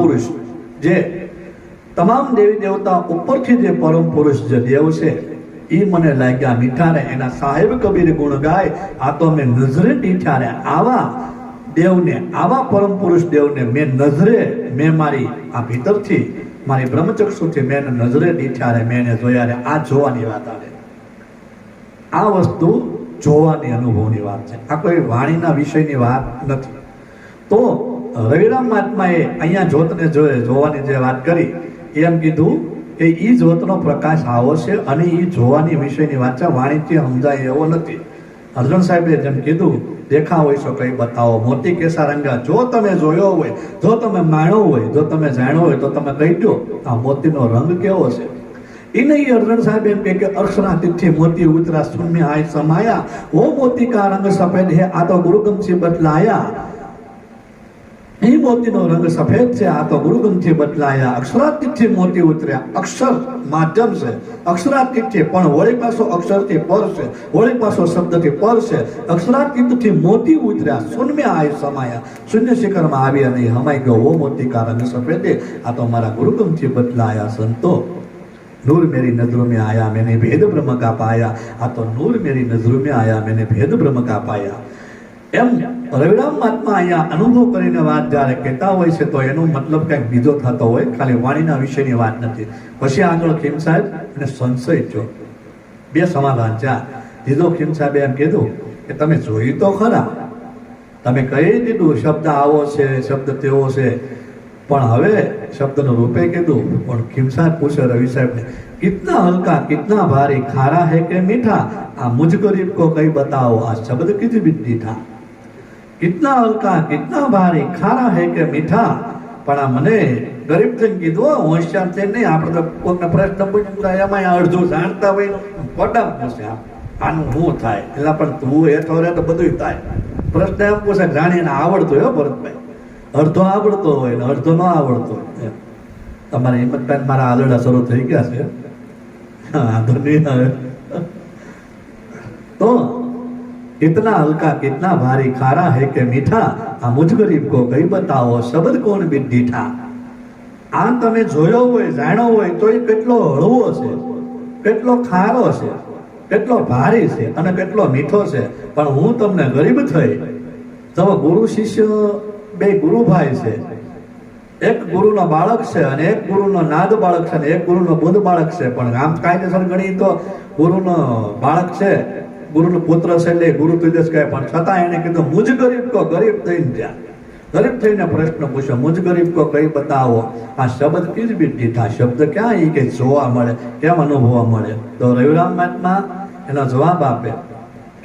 પુરુષ, જે તમામ દેવી દેવતા ઉપરથી જે પરમ પુરુષ જે દેવ છે, એ મને લાગ્યા મીઠા રે એના સાહેબ કબીર ગુણ ગાય. આ તો મેં નજરે દીઠા ને આવા દેવને, આવા પરમ પુરુષ દેવને મેં નજરે, મેં મારી આ ભીતરથી, મારી બ્રહ્મચક્ષુથી મેં નજરે દીઠા રે મેં જોયા રે. આ જોવાની વાત આવે. આ વસ્તુ જોવાની અનુભવની વાત છે. આ કોઈ વાણીના વિષયની વાત નથી. તો રવિરામ મહાત્માએ અહીંયા જ્યોતને જોયે જોવાની જે વાત કરી, એમ કીધું કે એ જ્યોતનો પ્રકાશ આવો છે અને એ જોવાની વિષયની વાત છે. વાણિજ્ય સમજાય એવો નથી. અર્જુન સાહેબે જેમ કીધું દેખા હોય છો કંઈ બતાવો. મોતી કેસા રંગા જો તમે જોયો હોય, જો તમે માણ્યો હોય, જો તમે જાણ્યો હોય, તો તમે કહી દો આ મોતીનો રંગ કેવો છે? એ નહીં અર્જુન સાહેબ એમ કે કે તિથિ મોતી ઉતરા, શૂન્ય આય સમાયા. ઓ મોતી કા રંગ સફેદ હે, આ તો ગુરુગમથી બદલાયા. એ મોતીનો રંગ સફેદ છે આ તો ગુરુગમથી બદલાયા અક્ષરાતીતથી મોતી ઉતર્યા અક્ષર માધ્યમ છે અક્ષરાતીતથી પણ વળી પાછો અક્ષરથી પર છે વળી પાછો શબ્દથી પર છે અક્ષરાતીતથી મોતી ઉતર્યા શૂન્ય આય સમાયા શૂન્ય શિખરમાં આવ્યા નહીં હમાઈ ગયો ઓ મોતી કા રંગ સફેદ હે આ તો મારા ગુરુગમથી બદલાયા સંતો नूर मेरी नजरों में आया मैंने भेद ब्रह्म का पाया आ तो नूर मेरी नजरों में आया मैंने भेद ब्रह्म का पाया એમ રવિરામ મહાત્મા અહીંયા અનુભવ કરીને વાત જ્યારે કહેતા હોય છે, તો એનો મતલબ કંઈક બીજો થતો હોય. ખાલી વાણીના વિષયની વાત નથી. પછી આગળ ખીમ સાહેબ અને સંશય જો. બે સમાધાન છે. દીધો ખીમ સાહેબે એમ કીધું કે તમે જોયું તો ખરા. તમે કહી દીધું શબ્દ આવો છે, શબ્દ તેવો છે. પણ હવે શબ્દનું રૂપે કીધું. પણ ખીમ સાહેબ પૂછે રવિ સાહેબને, કિતના હલકા, કિતના ભારે, ખારા હે કે મીઠા? આ મુજ ગરીબ કો કઈ બતાવો? આ શબ્દ કીધી બીઠા કિતના હલકા કિતના ભારે ખારા હે કે મીઠા પણ આ મને ગરીબ થઈને કીધું હો, હોશિયાર છે નહીં આપણે તો કોઈને પ્રશ્ન પૂછ્યો એમાં અડધું જાણતા હોય ખોટા પૂછે. આનું શું થાય એટલે પણ તું હેઠો રહે તો બધું થાય પ્રશ્ન એમ પૂછે જાણીને આવડતું હોય હો ભરતભાઈ અડધો આવડતો હોય ને અડધો ન આવડતો હોય. તમારે હિંમતભાઈ મારા આલડા શરૂ થઈ ગયા છે હા, વાંધો નહીં આવે તો इतना हल्का, कितना भारी खारा है कि मीठा? આ મુજ ગરીબ કો કઈ બતાવો શબ્દ કોણ બિન દીઠા આ તમે જોયો હોય જાણો હોય તો એ કેટલો હળવો છે કેટલો ખારો છે કેટલો ભારે છે અને કેટલો મીઠો છે પણ હું તમને ગરીબ થઈ તો ગુરુ શિષ્ય બે ગુરુભાઈ છે એક ગુરુનો બાળક છે અને એક ગુરુનો નાદ બાળક છે અને એક ગુરુનો બુદ્ધ બાળક છે પણ આમ કાયદેસર ગણી તો ગુરુનો બાળક છે ગુરુનો પુત્ર છે એટલે ગુરુ તુજસ કહે, પણ છતાં એને કીધું, મુજ ગરીબ કો ગરીબ થઈને ત્યાં ગરીબ થઈને પ્રશ્ન પૂછ્યો, મુજ ગરીબ કો કઈ બતાવો? આ શબ્દ કીજ બી દીઠા શબ્દ ક્યાં એ કે જોવા મળે? કેમ અનુભવવા મળે? તો રવિરામ મહાત્મા એનો જવાબ આપે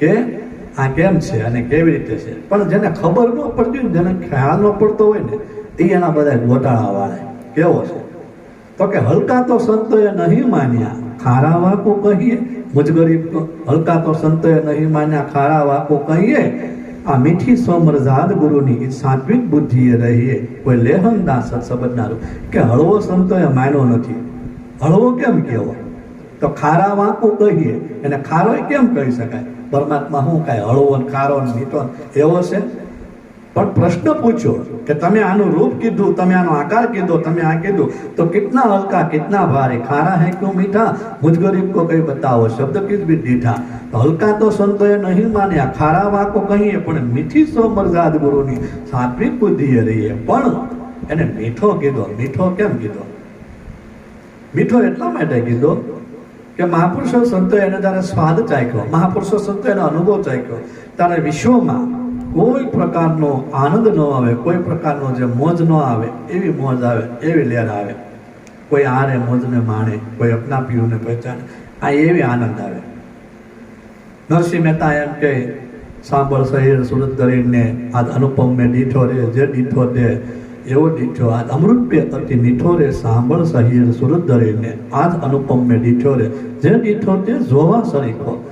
કે, આ કેમ છે અને કેવી રીતે છે? પણ જેને ખબર ન પડતી જેને ખ્યાલ ન પડતો હોય ને એ એના બધા ગોટાળા વાળે કેવો છે? તો કે, હલકા તો સંતોએ નહીં માન્યા, ખારા વાકો કહીએ તો હલકા તો સંતોએ નહીં માન્યા, ખારા વાકો કહીએ. આ મીઠી સોમરજાદ ગુરુની સાત્વિક બુદ્ધિએ રહીએ. કોઈ લેહંગના સત્સબદનારું કે હળવો સંતોએ માન્યો નથી. હળવો કેમ કહેવો? તો ખારા વાંકું કહીએ. એને ખારો કેમ કહી શકાય? પરમાત્મા શું કાંઈ હળવો ખારો ને મીઠો એવો છે? પણ પ્રશ્ન પૂછ્યો કે તમે આનું રૂપ કીધું, તમે આનો આકાર કીધો, તમે આ કીધું, તો કેટલા હલકા, કેટલા ભારે, ખારા હે ક્યું મીઠા? મુજ ગરીબ કો કઈ બતાવો, શબ્દ કિસ બી દીઠા હલકા તો સંતોએ નહીં માન્યા, ખારા વાકો કહીએ, પણ મીઠી સો મરજાદ ગુરુની સાત્વિક બુદ્ધિએ રહીએ. પણ એને મીઠો કીધો, મીઠો કેમ કીધો? મીઠો એટલા માટે કીધો કે મહાપુરુષો સંતો એને તારે સ્વાદ ચાખ્યો, મહાપુરુષો સંતો એનો અનુભવ ચાખ્યો. તારે વિશ્વમાં કોઈ પ્રકારનો આનંદ ન આવે, કોઈ પ્રકારનો જે મોજ ન આવે, એવી મોજ આવે, એવી લહેર આવે. કોઈ આને મોજને માણે, કોઈ અપના પીઓને પહેચાને આ એવી આનંદ આવે. નરસિંહ મહેતા એમ કે સાંભળ શહેર સુરત કરીને આજ અનુપમ મેં દીઠો રે, જે દીઠો દે એવો દીઠો, આજ અમૃત પે અતિ મીઠો રે, સાંભળ સહીર સુરત ધરીને આજ અનુપમ મેં દીઠો રે, જે દીઠો તે જોવા સરીખો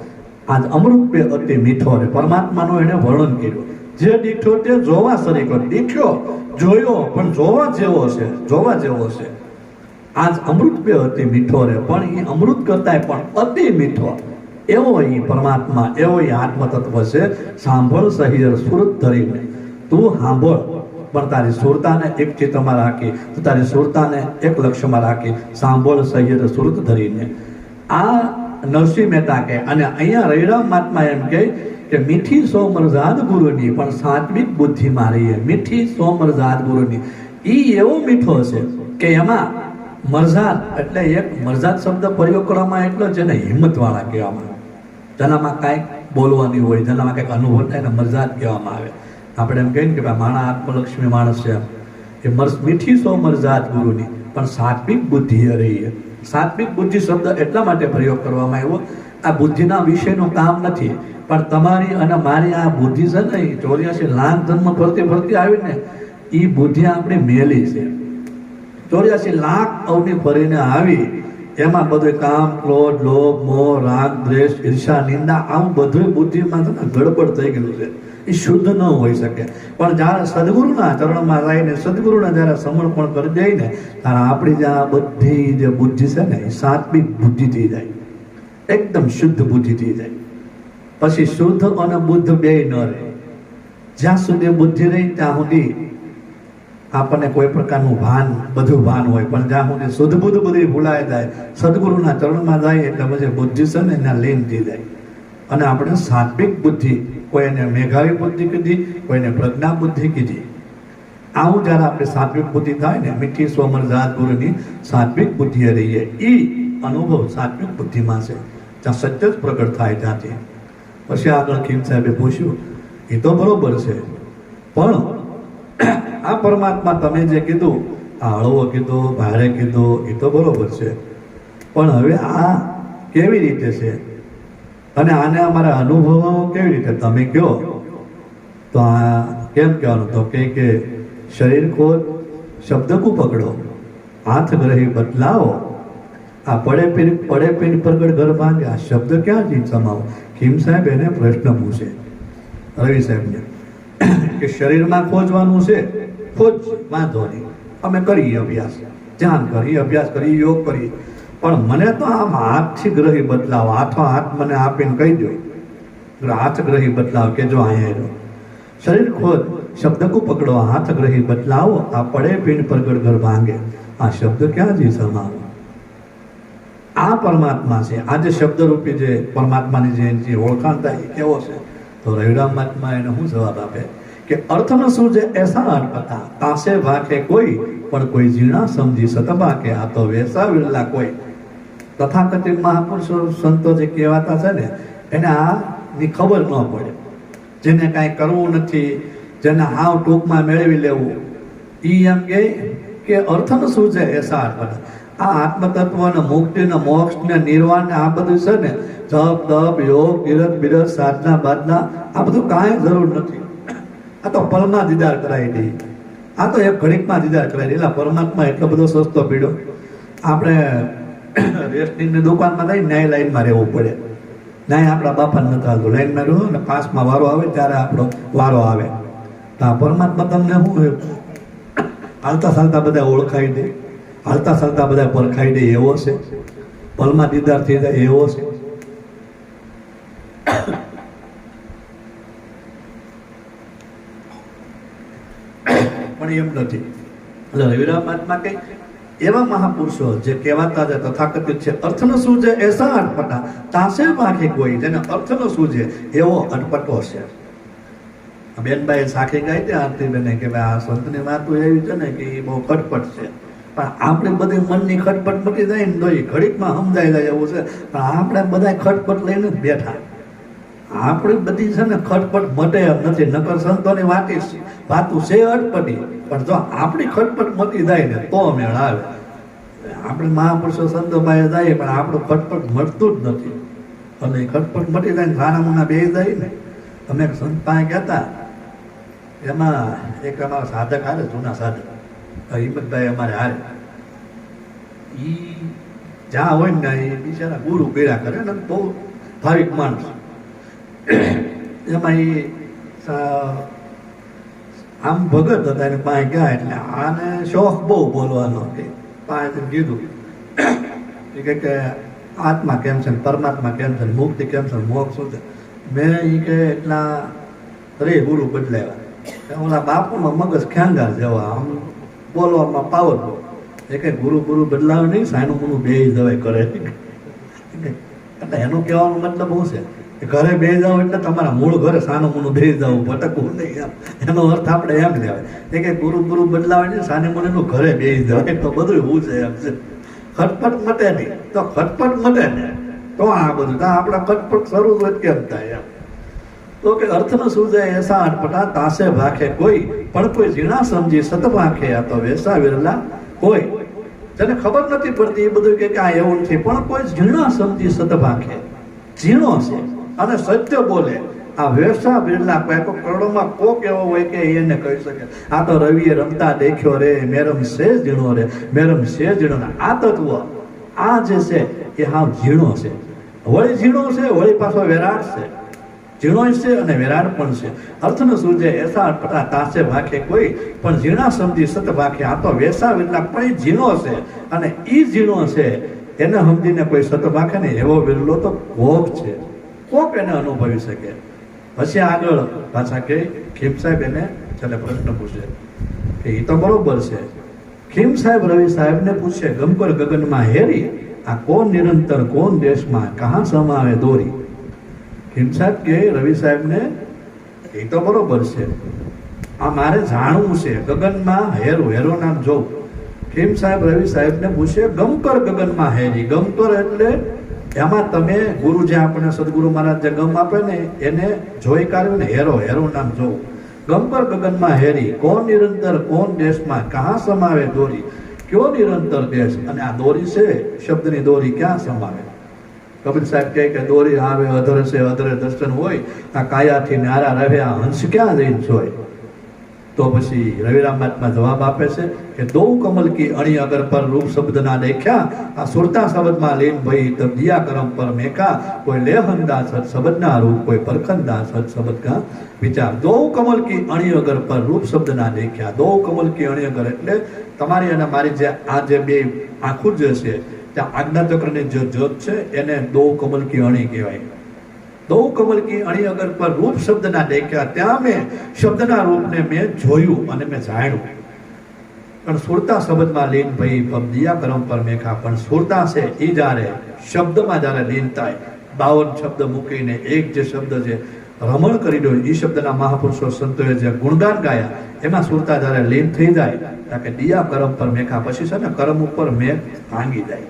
આજ અમૃત પે અતિ મીઠો રે. પરમાત્માનું એણે વર્ણન કર્યું. જે દીઠો તે જોવા સરીકો દીઠ્યો, જોયો, પણ જોવા જેવો છે, જોવા જેવો છે. આજ અમૃત પે અતિ મીઠો રે, પણ એ અમૃત કરતાંય પણ અતિ મીઠો. એવો એ પરમાત્મા, એવો એ આત્મતત્વ છે, સાંભળ સહિયર સુરત ધરીને. તું સાંભળ, પણ તારી સુરતાને એક ચિત્તમાં રાખી, તો તારી સુરતાને એક લક્ષ્યમાં રાખી, સાંભળ સહિયર સુરત ધરીને. આ નરસિંહ મહેતા કે અને અહીંયા રૈરામ મહાત્મા એમ કહે કે મીઠી સોમરજાદ ગુરુની, પણ સાત્વિક બુદ્ધિ મારી મીઠી સોમરજાદ ગુરુની. ઈ એવો મીઠો છે કે એમાં મરઝાદ એટલે એક મરઝાદ શબ્દ પ્રયોગ કરવામાં એટલો છે ને હિંમતવાળા કહેવામાં. જેનામાં કાંઈક બોલવાની હોય, જેનામાં કંઈક અનુભવ થાય ને મરઝાદ કહેવામાં આવે. આપણે એમ કહીએ ને કે ભાઈ, માણા આત્મલક્ષ્મી માણસ છે એ મર મીઠી સો મરઝાદ ગુરુની, પણ સાત્વિક બુદ્ધિ રહી સાત્વિક બુદ્ધિ શબ્દ એટલા માટે પ્રયોગ કરવામાં આવ્યો આ બુદ્ધિના વિષયનું કામ નથી. પણ તમારી અને મારી આ બુદ્ધિ છે ને, એ ચોર્યાસી લાખ જન્મ ફરતી ફરતી આવીને એ બુદ્ધિ આપણે મેલી છે. ચોર્યાસી લાખ અવની ફરીને આવી, એમાં બધું કામ, ક્રોધ, લોભ, મોહ, રાગ, દ્વેષ, ઈર્ષા, નિંદા આવું બધું બુદ્ધિમાં છે ગડબડ થઈ ગયેલું છે. એ શુદ્ધ ન હોઈ શકે. પણ જ્યારે સદગુરુના ચરણમાં રહીને સદગુરુને જ્યારે સમર્પણ કરી દઈને, ત્યારે આપણી જે આ બધી જે બુદ્ધિ છે ને, એ સાત્વિક બુદ્ધિ થઈ જાય. એકદમ શુદ્ધ બુદ્ધિ થઈ જાય પછી શુદ્ધ અને બુદ્ધ બે ન રહે. જ્યાં સુધી બુદ્ધિ રહી, ત્યાં સુધી આપણને કોઈ પ્રકારનું ભાન, બધું ભાન હોય. પણ જ્યાં સુધી શુદ્ધ બુદ્ધ બધી ભૂલાઈ જાય, સદગુરુના ચરણમાં જાય, એટલે પછી બુદ્ધિ છે ને એના લીન થઈ જાય. અને આપણે સાત્વિક બુદ્ધિ કોઈ એને મેઘાવી બુદ્ધિ કીધી, કોઈને પ્રજ્ઞા બુદ્ધિ કીધી. આવું જ્યારે આપણે સાત્વિક બુદ્ધિ થાય ને, મીઠી સોમરજાત ગુરુની સાત્વિક બુદ્ધિ રહીએ એ અનુભવ સાત્વિક બુદ્ધિમાં છે. ત્યાં સત્ય જ પ્રગટ થાય ત્યાંથી. પછી આગળ ખીમ સાહેબે પૂછ્યું, એ તો બરોબર છે, પણ આ પરમાત્મા તમે જે કીધું, આ હળવો કીધો, ભારે કીધો, એ તો બરોબર છે. પણ હવે આ કેવી રીતે છે? અને આને અમારા અનુભવો કેવી રીતે? તમે કહો તો આ કેમ કહેવાનું? તો કે કે, શરીર ખોદ શબ્દકુ પકડો, હાથ ગ્રહી બદલાવો આ પડે પીર પડે પીર પ્રગટ ઘર ભાંગે આ શબ્દ ક્યાં જીત સમાવો ખીમ સાહેબ એને પ્રશ્ન પૂછે. રવિ સાહેબને કે શરીરમાં ખોજવાનું છે? ખોજ, વાંધો નહીં. અમે કરીએ અભ્યાસ. ધ્યાન કરીએ, અભ્યાસ કરીએ, યોગ કરીએ. પણ મને તો આમ હાથથી ગ્રહી બદલાવો, હાથો હાથ મને આપીને કહી દો. હાથ ગ્રહી બદલાવ કે જો અહીંયા રહ્યો શરીર ખોદ શબ્દકુ પકડો, હાથ ગ્રહી બદલાવો. આ પડે પીણ પ્રગટ ઘર ભાંગે આ શબ્દ ક્યાં જી સમાવો આ પરમાત્મા છે. આ જે શબ્દરૂપી જે પરમાત્માની જે જે ઓળખાણ થાય એ કેવો છે? તો રવિરામ મહાત્મા એને શું જવાબ આપે? કે અર્થનો શું છે? એસા અર્પતા તાસે વાકે કોઈ, પણ કોઈ ઝીણા સમજી સતબા કે આ તો વેસા વિરલા કોઈ. તથાકથિત મહાપુરુષો, સંતો જે કહેવાતા છે ને, એને આ ની ખબર ન પડે. જેને કાંઈ કરવું નથી, જેને હાવ ટૂંકમાં મેળવી લેવું. ઈ એમ કે અર્થનું શું છે? એસા અર્પતા આ આત્મતત્વ ને મુક્તિ ને મોક્ષ ને નિર્વાણ ને આ બધું છે ને, જપ, તપ, યોગ, કિરત, બિરત, સાધના, બાધના, આ બધું કાંઈ જરૂર નથી. આ તો પલમાં દીદાર કરાવી દે આ તો એક ઘડીકમાં દીદાર કરાવી દે એટલે પરમાત્મા એટલો બધો સસ્તો પીડો. આપણે રેસ્ટિંગની દુકાનમાં થઈ ન્યાય લાઈનમાં રહેવું પડે. ન્યાય આપણા બાપાને નથી આવતું. લાઈનમાં રહેવું ને, પાસમાં વારો આવે ત્યારે આપણો વારો આવે. તો આ પરમાત્મા તમને શું હાલતા ચાલતા બધા ઓળખાઈ દે હાલતા ચાલતા બધા પરખાઈ દે એવો છે. પલમાં દીદાર થઈ જાય એવો છે. પણ એમ નથી. એટલે રવિરામ મહાત્મા કઈ એવા મહાપુરુષો જે કહેવાતા છે, તથાકથિત છે, અર્થનો છે એસા અટપટા તાસે પાખે કોઈ? જેને અર્થનો છે એવો અટપટો છે. બેનભાઈ સાખી ગાઈ આરતી બેને કે ભાઈ આ સંતની વાતો એવી છે ને કે એ બહુ કટપટ છે. પણ આપણે બધી મનની ખટપટ મટી જાય ને તો એ ઘડીકમાં સમજાઈ જાય એવું છે. પણ આપણે બધા ખટપટ લઈને જ બેઠા. આપણી બધી છે ને ખટપટ મટે એમ નથી. નકર સંતોની વાતી વાતું છે અટપટી. પણ જો આપણી ખટપટ મટી જાય ને તો મેળ આવે. આપણે મહાપુરુષો સંતો જાય પણ આપણું ખટપટ મટતું જ નથી. અને ખટપટ મટી જાય ને ખાના મુના બે જાય ને. અમે સંત પાસે ગયા એમાં એક અમારા સાધક હારે જૂના સાધક. હિંમતભાઈ અમારે હારે. ઈ જ્યાં હોય ને એ બિચારા ગુરુ કર્યા કરે ને બહુ ભાવિક માણસ. એમાં એ આમ ભગત હતા એને પાંચ ગયા એટલે આને શોખ બહુ બોલવાનો કે પાંચ કીધું. એ કે આત્મા કેમ છે પરમાત્મા કેમ છે મુક્તિ કેમ છે મોક્ષ શું છે? મેં એ કે એટલા રે ગુરુ બદલાવ્યા. ઓલા બાપુમાં મગજ ખ્યાંગાર જેવા આમ બોલવામાં પાવર એ કઈ ગુરુ ગુરુ બદલાવે નહીં, સાયનું ગુરુ બે જવાય કરે એટલે એનો કહેવાનો મતલબ શું છે? કે ઘરે બે જાવ એટલે તમારા મૂળ ઘરે સાનું મૂનું બે જવું ભટકવું નહીં એનો અર્થ આપણે એમ લેવાય એ કે ગુરુ ગુરુ બદલાવે નહીં, સાને મુનિનું ઘરે બે જવાય, તો બધું હું છે એમ છે. ખટપટ મટે નહીં. તો ખટપટ મટે ને. તો આ બધું. આપણા ખટપટ શરૂ જ કેમ થાય એમ. તો કે અર્થનો સૂજે એસા અટપટા તાસે ભાખે કોઈ, પણ કોઈ ઝીણા સમજી સત ભાખે આ તો વેસા વિરલા કોઈ. જેને ખબર નથી પડતી એ બધું કે આ એવું નથી, પણ કોઈ ઝીણા સમજી સત ભાખે. ઝીણો છે, અને સત્ય બોલે. આ વેસા બિરલા કોઈ કરોડોમાં કોક એવો હોય કે એને કહી શકે. આ તો રવિએ રમતા દેખ્યો રે, મેરમ સે ઝીણો રે, મેરમ સે ઝીણો આ તત્વ આ જે છે, એ હા ઝીણો છે. વળી ઝીણો છે, વળી પાછો વેરાટ છે. ઝીણો છે અને વિરાટ પણ છે. અર્થનો છે એસા અટપટા તાસે ભાખે કોઈ, પણ ઝીણા સમજી સત ભાખે આ તો વેસા વિરલા પણ એ ઝીણો છે અને એ ઝીણો છે. એને સમજીને કોઈ સત ભાખે ને એવો વિરલો તો કોપ છે. કોપ એને અનુભવી શકે. પછી આગળ પાછા કે ખીમ સાહેબ એને છેલ્લે પ્રશ્ન પૂછે. કે એ તો બરોબર છે. ખીમ સાહેબ રવિ સાહેબને પૂછે, ગમકર ગગનમાં હેરી, આ કોણ નિરંતર, કોણ દેશમાં, કહા સમાવે દોરી? સાહેબ કે રવિ સાહેબને એ તો બરોબર છે. આ મારે જાણવું છે. ગગનમાં હેર હેરો નામ જોઉં ખીમ સાહેબ, રવિ સાહેબને પૂછે ગમકર ગગનમાં હેરી? ગમકર એટલે એમાં તમે ગુરુ જે આપણને સદગુરુ મહારાજ જે ગમ આપે ને, એને જોઈ કાઢ્યું ને હેરો હેરો નામ જો. ગમકર ગગનમાં હેરી? કોણ નિરંતર, કોણ દેશમાં? કહા સમાવે દોરી? કયો નિરંતર દેશ? અને આ દોરી છે? શબ્દની દોરી ક્યાં સમાવે? કબીર સાહેબ કહે કે દોરી આવે અધર છે અધરે દર્શન હોય, આ કાયાથી નારા આ હંસ ક્યાં જઈને જોય? તો પછી રવિરામ મહાત્મા જવાબ આપે છે કે દો કમલ કી અણી અગર પર રૂપ શબ્દ ના દેખ્યા આ સુરતા શબ્દમાં લીન ભઈ તબ દિયા કરમ પર મેકા, કોઈ લેહંદા સદ શબ્દ ના રૂપ, કોઈ પરખંદા સદ શબ્દ કા વિચાર. દો કમલ કી અણી અગર પર રૂપ શબ્દ ના દેખ્યા દો કમલ કી અણી અગર એટલે તમારી અને મારી જે આ જે બે આંખું જે છે ત્યાં આજ્ઞા ચક્રની જે જત છે, એને દો કમલ કી અણી કહેવાય. દો કમલ કી અણી અગર પર રૂપ શબ્દના દેખ્યા, ત્યાં મેં શબ્દના રૂપને મેં જોયું અને મેં જાણ્યું. પણ સુરતા શબ્દમાં લીન ભાઈ પબદિયા કરમ પર મેખા પણ સુરતા છે એ જ્યારે શબ્દમાં જ્યારે લીન થાય, બાવન શબ્દ મૂકીને એક જે શબ્દ છે રમણ કરી દો એ શબ્દના મહાપુરુષો સંતોએ જે ગુણગાન ગાયા, એમાં સુરતા જ્યારે લીન થઈ જાય, ત્યાં કે દિયા કરમ પર મેખા પછી છે ને કરમ ઉપર મેઘ ભાંગી જાય.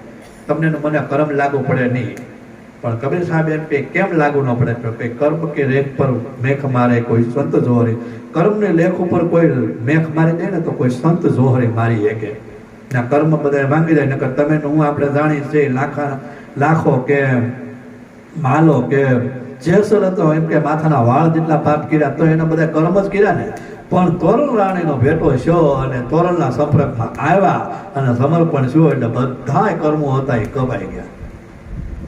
તમને મને કર્મ લાગુ પડે નહીં. પણ કબીર સાહેબ એમ કે, કેમ લાગુ ન પડે? કે, કર્મ કે રેખ પર મેખ મારે કોઈ સંત જોહરી. કર્મને લેખ ઉપર કોઈ મેખ મારી દે ને તો કોઈ સંત જોહરી મારી શકે. ના કર્મ બધા ભાંગી જાય, નકર તમે હું આપણે જાણીએ છીએ લાખા, લાખો કે માલો કે જેસર હતો, એમ કે માથાના વાળ જેટલા પાપ કર્યા, તો એના બધા કર્મ જ કર્યા ને. પણ તોરણ રાણીનો ભેટો છો અને તોરણના સંપર્કમાં આવ્યા અને સમર્પણ શું એટલે બધાય કર્મો હતા એ કપાઈ ગયા.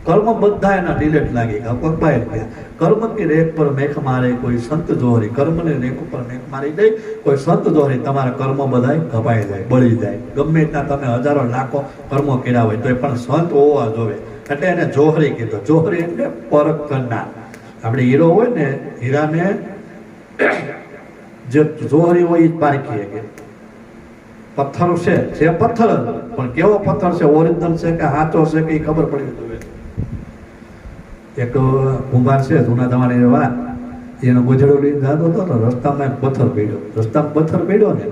કર્મ બધા એના ડિલેટ લાગી ગયા, કપાઈ ગયા. કર્મ કે રેખ પર મેખ મારે, કોઈ સંત જોહરી કર્મની રેખ ઉપર મેખ મારી દે કોઈ સંત જોહરી તમારા કર્મ બધાય કપાઈ જાય, બળી જાય. ગમે ત્યાં તમે હજારો લાખો કર્મો કર્યા હોય તો એ પણ સંત હોવા જોવે. એટલે એને જોહરી કીધો. જોહરી એટલે પરખ કરનાર આપણે હીરો હોય ને, હીરાને જે જોહરી હોય એ જ પારખી શકે પથ્થર છે છે પથ્થર પણ કેવો પથ્થર છે? ઓરિજિનલ છે કે હાચો છે કે ખબર પડી જોઈએ એક કુંભાર છે, જૂના તમારી વાત. એનો ગુજડો લઈને જતો હતો તો રસ્તામાં એક પથ્થર પડ્યો. રસ્તામાં પથ્થર પડ્યો ને.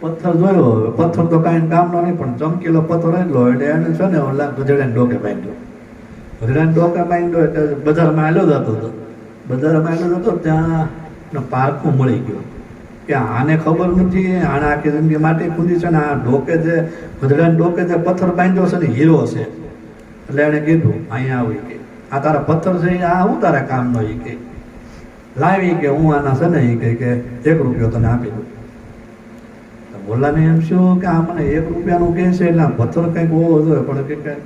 પથ્થર જોયો. પથ્થર તો કાંઈ કામનો નહીં, પણ ચમકીલો પથ્થર એટલો એટલે એને છે ને, ઓલા ગજડાને ડોકે બાંધ્યો. ગજડાને ડોકે બાંધ્યો એટલે બજારમાં આવેલો જતો હતો. બજારમાં આવેલો જતો ત્યાં એનો પારખું મળી ગયો. કે આને ખબર નથી, આને આખી જિંદગી માટે ખુંદી છે ને આ ડોકે જે ગધેડાને ડોકે જે પથ્થર બાંધ્યો છે ને હીરો છે. એટલે એણે કીધું અહીંયા આવી કે. આ તારા પથ્થર છે આ હું તારા કામનો એ કે. લાવી કે હું આના છે ને એ કહે કે એક રૂપિયો તને આપી દઉં. તો બોલાને એમ શું કે આ મને એક રૂપિયાનું કહે છે, એટલે પથ્થર કંઈક હોવો જોઈએ, પણ કે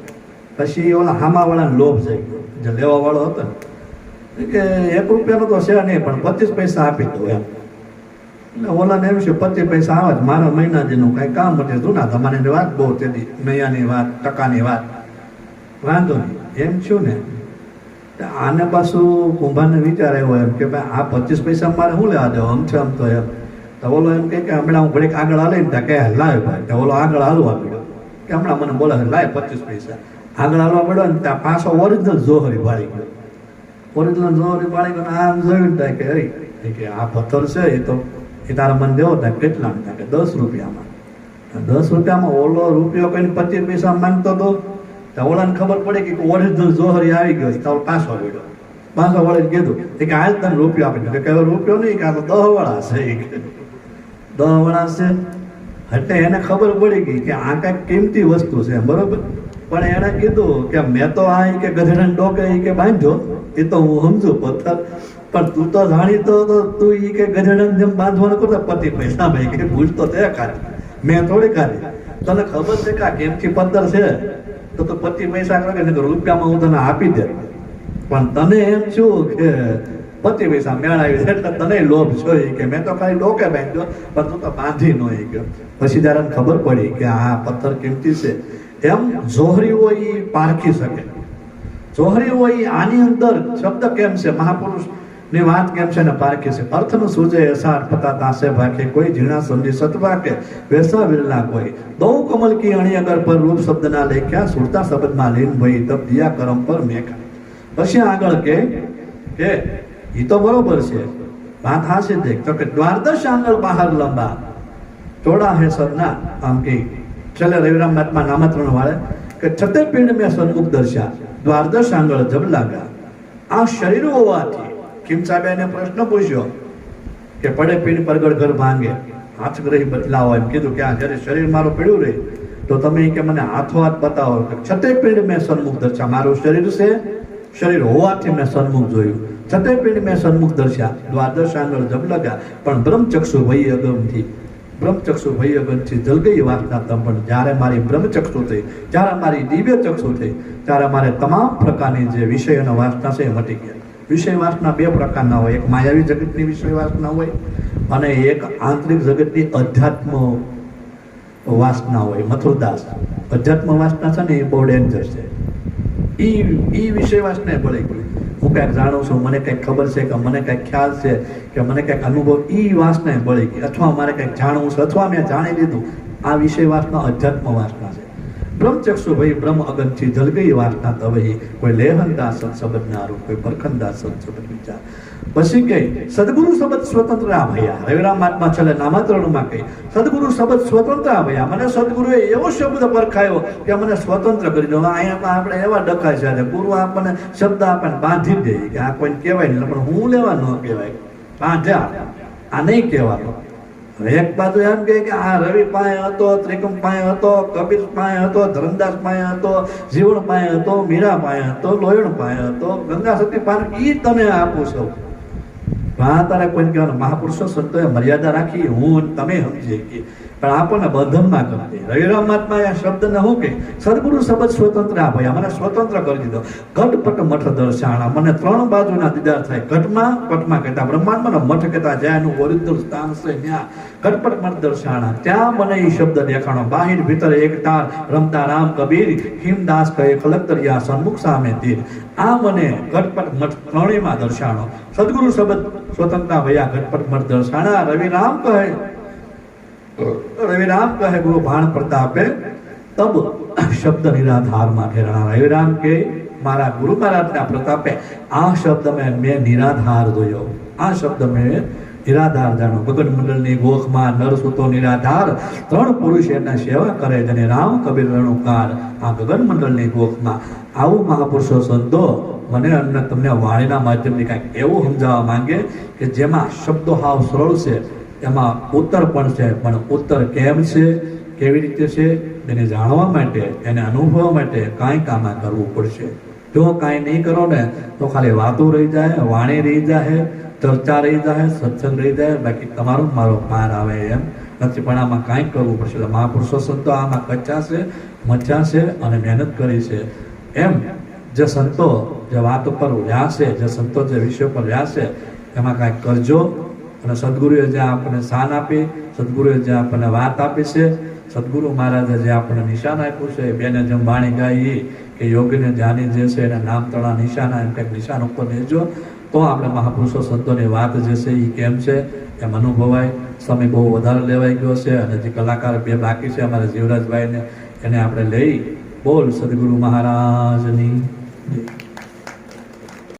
પછી ઓલા હામાવાળાને લોભ થઈ ગયો. જે લેવાવાળો હતો ને કે એક રૂપિયાનો તો છે નહીં, પણ પચીસ પૈસા આપી દઉં એમ. એટલે ઓલાને એમ છે, પચીસ પૈસા આવે જ, મારા મહિના જેનું કાંઈ કામ નથી. ના, તમારી વાત બહુ તેની મૈયાની વાત, ટકાની વાત. વાંધો નહીં. એમ છું ને આને પાછું કુંભારને વિચાર આવ્યો એમ કે, ભાઈ, આ પચીસ પૈસા મારે શું લેવા દેવો? આમ છે, આમ તો એમ. તો ઓલો એમ કહે કે, હમણાં હું ઘડીક આગળ હાલે ને કે લાવ ભાઈ. તો ઓલો આગળ હાલવા પડ્યો કે હમણાં મને બોલે લાય પચીસ પૈસા. આગળ હાલવા પડ્યો ને ત્યાં પાછો ઓરિજિનલ જોહરી ભાળી ગયો. ઓરિજિનલ વાળી ગયો આમ જોયું ત્યાં કે, અરે કે આ પથ્થર છે, એ તો, એ તારા મને દેવો ત્યાં કેટલા ત્યાં કે દસ રૂપિયામાં. દસ રૂપિયામાં ઓલો રૂપિયો કઈને પચીસ પૈસા માંગતો હતો તો ઓલાને ખબર પડી કે ઓરિજિનલ જોહરી આવી ગયો તો પાછો વળ્યો પાછો વળે કીધું કે હાલ તને રૂપિયો આપી દીધો. કે રૂપિયો નહીં, કે આ તો દહ વાળા છે દહ વાળા છે. એટલે એને ખબર પડી ગઈ કે આ કાંઈક કિંમતી વસ્તુ છે, બરોબર? પણ એણે કીધું કે મેં તો આ કે ગધેડા ડોકે કે બાંધ્યો, એ તો હું સમજુ પથ્થર. પણ તું તો જાણીતો તો તું ઈ કે ગધેડા જેમ બાંધવાનું કરતો પતિ પૈસા ભાઈ કે ભૂલ તો તે કાઢી મેં થોડી કાઢી તને ખબર છે કે આ કેમથી પથ્થર છે? તો તું પતિ પૈસા કરે કે રૂપિયામાં હું તને આપી દે. પણ તને એમ છું કે પતિ પૈસા મેળાવી છે એટલે તને લોભ છો કે. મેં તો ખાલી ડોકે બાંધ્યો, પણ તું તો બાંધી નો ગયો પછી જ્યારે ખબર પડી કે આ પથ્થર કિંમતી છે? એમ જોહરીઓ એ પારખી શકે. જોહરીઓ એ આની અંદર શબ્દ કેમ છે? મહાપુરુષની વાત કેમ છે ને પારખી છે? અર્થનું સૂજે એસાર પતા તાસે ભાખે, કોઈ ઝીણા સમજી કે વેસા, વિલના કોઈ. દો કમલ કી અણી અગર પર રૂપ શબ્દના લેખ્યા, સુરતા શબ્દમાં લીન ભઈ તબ દિયા કરમ પર મેખા. પછી આગળ કે કે એ તો બરોબર છે. વાત હાશે દેખ. તો કે દ્વારદશ આંગળ બહાર લંબા. ચોડા હે સદના, આમ કે છેલ્લે રવિરામ મહાત્મા નામત્રણ વાળે કે છતે પિંડ મેં સન્મુખ દર્શા દ્વારદશ આંગળ જબ લાગા આ શરીર હોવાથી કિમ સાહેબે એને પ્રશ્ન પૂછ્યો કે પડે પીણ પરગડ ઘર ભાંગે, હાથ ગ્રહી બદલાવો. એમ કીધું કે આ જ્યારે શરીર મારું પીડ્યું રહે, તો તમે કે મને હાથો હાથ બતાવો. કે છતે પીંડ મેં સન્મુખ દર્શા મારું શરીર છે? શરીર હોવાથી મેં સન્મુખ જોયું. છતે પીંડ મેં સન્મુખ દર્શા દ્વાદશ આંગળ જબ લગા પણ બ્રહ્મચક્ષુ વહી અગમથી બ્રહ્મચક્ષુ વહી અગમથી જલગઈ વાસના જ્યારે મારી બ્રહ્મચક્ષુ થઈ, જ્યારે મારી દિવ્ય ચક્ષુ થઈ, ત્યારે મારે તમામ પ્રકારની જે વિષયોના વાસના છે એ મટી ગયા. વિષય વાસના બે પ્રકારના હોય. એક માયાવી જગતની વિષય વાસના હોય અને એક આંતરિક જગતની અધ્યાત્મ વાસના હોય. મથુરદાસ અધ્યાત્મ વાસના છે ને એ બહુ ડેન્જર છે. એ ઈ વિષય વાસના ભળી ગઈ હું કાંઈક જાણું છું, મને કંઈક ખબર છે કે મને કંઈક ખ્યાલ છે કે મને કંઈક અનુભવ એ વાસના બળી ગઈ. અથવા મારે કંઈક જાણવું છે, અથવા મેં જાણી લીધું. આ વિષય વાસના અધ્યાત્મ વાસના છે બ્રહ્મચક્ષુ ભાઈ બ્રહ્મ અગનથી જલગઈ વાસના તવહી કોઈ લેહનદાસ સત્સબદ કોઈ પરખનદાસ સત્સબદ વિચાર. પછી કઈ સદગુરુ શબ્દ સ્વતંત્ર ભયા. રવિરામ મહાત્મા છેલ્લે નામાતરણમાં કહી, સદગુરુ શબ્દ સ્વતંત્ર ભયા. મને સદગુરુએ એવો શબ્દ પરખાયો કે મને સ્વતંત્ર કરી દો. અહીંયા આપણે એવા ડખા છે ગુરુ આપણને શબ્દ આપણને બાંધી દે કે આ કોઈને કહેવાય નહીં, પણ હું લેવા ન કહેવાય. બાંધ્યા. આ નહીં કહેવાનું. હવે એક બાજુ એમ કે આ રવિ પાસે હતો ત્રિકમ પાસે હતો કબીર પાસે હતો, ધરમદાસ પાસે હતો, જીવણ પાસે હતો, મીરા પાસે હતો, લોયણ પાસે હતો, ગંગા સતી પાસે એ તમે આપો છો. મહાતારા તારે કોઈ કહેવાનું, મહાપુરુષો, સંતોએ મર્યાદા રાખી, હું તમે સમજી કે પણ આપણને કરી દે રવિરામ મહાત્મા આ શબ્દને હું કે સદગુરુ શબ્દ સ્વતંત્ર ભાઈ મને સ્વતંત્ર કરી દીધો. ઘટપટ મઠ દર્શાણા. મને ત્રણ બાજુના દીદાર થાય. ઘટમાં, પટમાં કહેતા, બ્રહ્માંડમાં મઠ કહેતા જ્યાં એનું સ્થાન છે ત્યાં. ઘટપટ મઠ દર્શાણા. ત્યાં મને એ શબ્દ દેખાણો. બાહિર ભીતર એક તાર રમતા રામ કબીર, હિમદાસ કહે, ખલકતરિયા સન્મુખ સામે તીર. આ મને ઘટપટ મઠ ત્રણેયમાં દર્શાણો. સદગુરુ શબ્દ સ્વતંત્ર ભૈયા ઘટપટ મઠ દર્શાણા. રવિરામ કહે રવિરામ કહે, ગુરુ ભાણ પ્રતાપે, તબ શબ્દ નિરાધારમાં ઘેરણા રવિરામ કે મારા ગુરુ મહારાજના પ્રતાપે, આ શબ્દ મેં મેં નિરાધાર જોયો. આ શબ્દ મેં નિરાધાર જાણો. ગગન મંડળની ગોખમાં નર સુતો નિરાધાર. ત્રણ પુરુષ એના સેવા કરે અને રામ, કબીર રણુકાર આ ગગન મંડળની ગોખમાં. આવું મહાપુરુષો સંતો, મને અને તમને વાણીના માધ્યમથી કાંઈક એવું સમજાવવા માંગે કે જેમાં શબ્દો હાવ સરળ છે. એમાં ઉત્તર પણ છે, પણ ઉત્તર કેમ છે, કેવી રીતે છે એને જાણવા માટે, એને અનુભવવા માટે કાંઈ કામ કરવું પડશે. જો કાંઈ નહીં કરો ને, તો ખાલી વાતો રહી જાય, વાણી રહી જાય, ચર્ચા રહી જાય, સત્સંગ રહી જાય, બાકી તમારો મારો પાર આવે એમ. નથી, પણ આમાં કાંઈક કરવું પડશે. એટલે મહાપુરુષો સંતો આમાં કચ્ચા છે અને મહેનત કરી છે. એમ, જે સંતો જે વાત ઉપર વ્યાસે જે સંતો જે વિષય પર રહ્યા છે, એમાં કાંઈક કરજો. અને સદગુરુએ જે આપણને સ્થાન આપી, સદગુરુએ જે આપણને વાત આપી છે, સદગુરુ મહારાજે જે આપણને નિશાન આપ્યું છે બેને જેમ વાણી ગાઈ કે યોગીને જાની જે છે એને નામ તળા નિશાન એમ કંઈક નિશાન ઉપર લેજો, તો આપણે મહાપુરુષો સંતોની વાત જે છે એ કેમ છે, એમ અનુભવાય સમય બહુ વધારે લેવાઈ ગયો છે અને જે કલાકાર બે બાકી છે અમારા જીવરાજભાઈને, એને આપણે લઈ બોલ સદગુરુ મહારાજની.